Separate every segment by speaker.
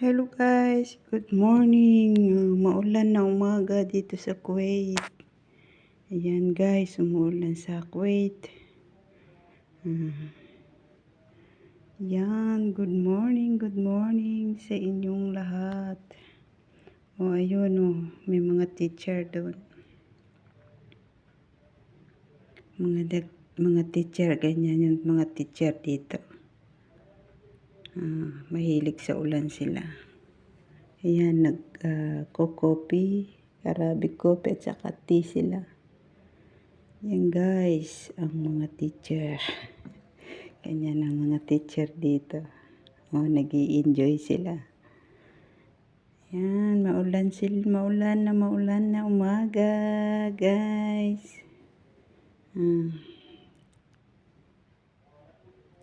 Speaker 1: Hello guys, good morning. Uh, maulan na umaga dito sa Kuwait. Ayan guys, umuulan sa Kuwait. Uh, yan, good morning, good morning sa inyong lahat. O ayun o, may mga teacher doon. Mga, mga teacher, ganyan yung mga teacher dito. Ah, mahilig sa ulan sila. Ayan, nag-coffee, Arabic coffee at saka tea sila. Yan guys, ang mga teacher. Ganyan ang mga teacher dito. Oh, nag enjoy sila. Yan, maulan sila, maulan na maulan na umaga, guys. Ah.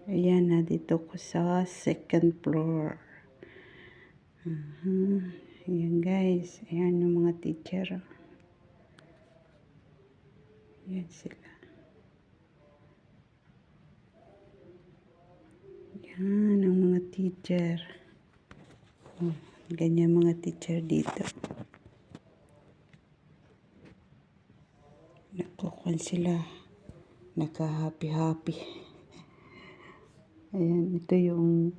Speaker 1: Ayan na, dito ko sa second floor. Uh-huh. Ayan guys, ayan yung mga teacher. Ayan sila. Ayan ang mga teacher. Oh, ganyan mga teacher dito. Nagkukuhan sila. Nagka-happy-happy. Ayan, ito yung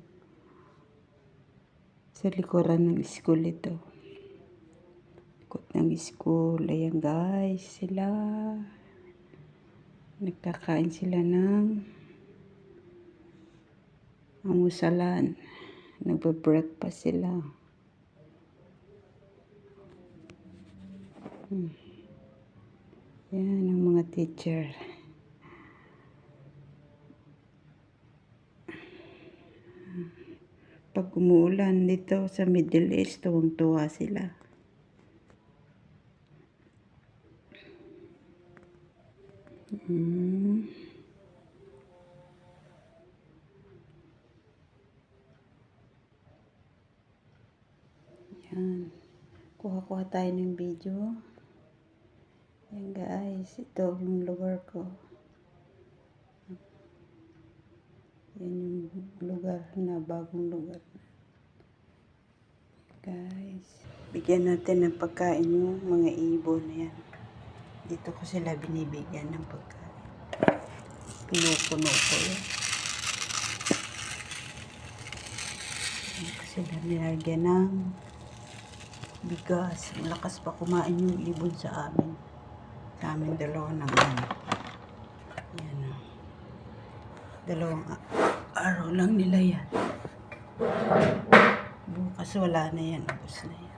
Speaker 1: sa likuran ng school ito. Likod ng school. Ayan guys, sila. Nagkakain sila ng amusalan. Nagbe-breakfast sila. Hmm. Yan ang mga teacher. Pag umuulan dito sa Middle East, tuwang-tuwa sila. Hmm. Yan. Kuha-kuha tayo ng video. Yan guys, ito yung lugar ko. Yan yung lugar na bagong lugar. Guys, bigyan natin ng pagkain yung mga ibon yan. Dito ko sila binibigyan ng pagkain. Pinupuno ko yan. Ko sila nilagyan ng bigas. Malakas pa kumain yung ibon sa amin. Sa amin dalawa ng ano. Yan o. Dalawang araw lang nila yan. Bukas wala na yan. Ubus na yan.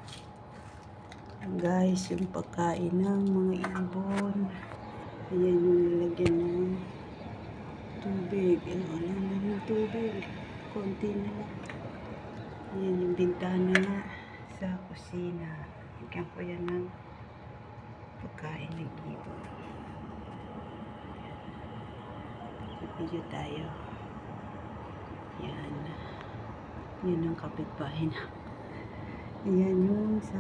Speaker 1: Guys, yung pagkain ng mga ibon. Ayan yung nilagyan ng tubig. Ano, ano na yung tubig. Konti na lang. Ayan yung bintana sa kusina. Lagyan ko yan ng pagkain ng ibon. Video tayo. Yan. Yan ang kapitbahay na. Ayan yung sa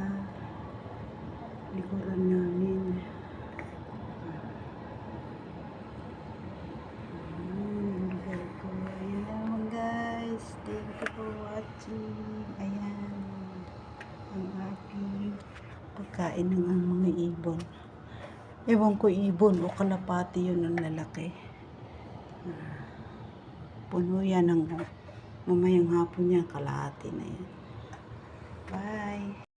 Speaker 1: likuran namin. Ayan lugar ko. Guys. Thank you for watching. Ayan. Ang aking pagkain ng ang mga ibon. Ewan ko ibon o kalapati yun ang lalaki. Ah, puno yan ng Mamayang hapon niya, kalahati na yan. Bye!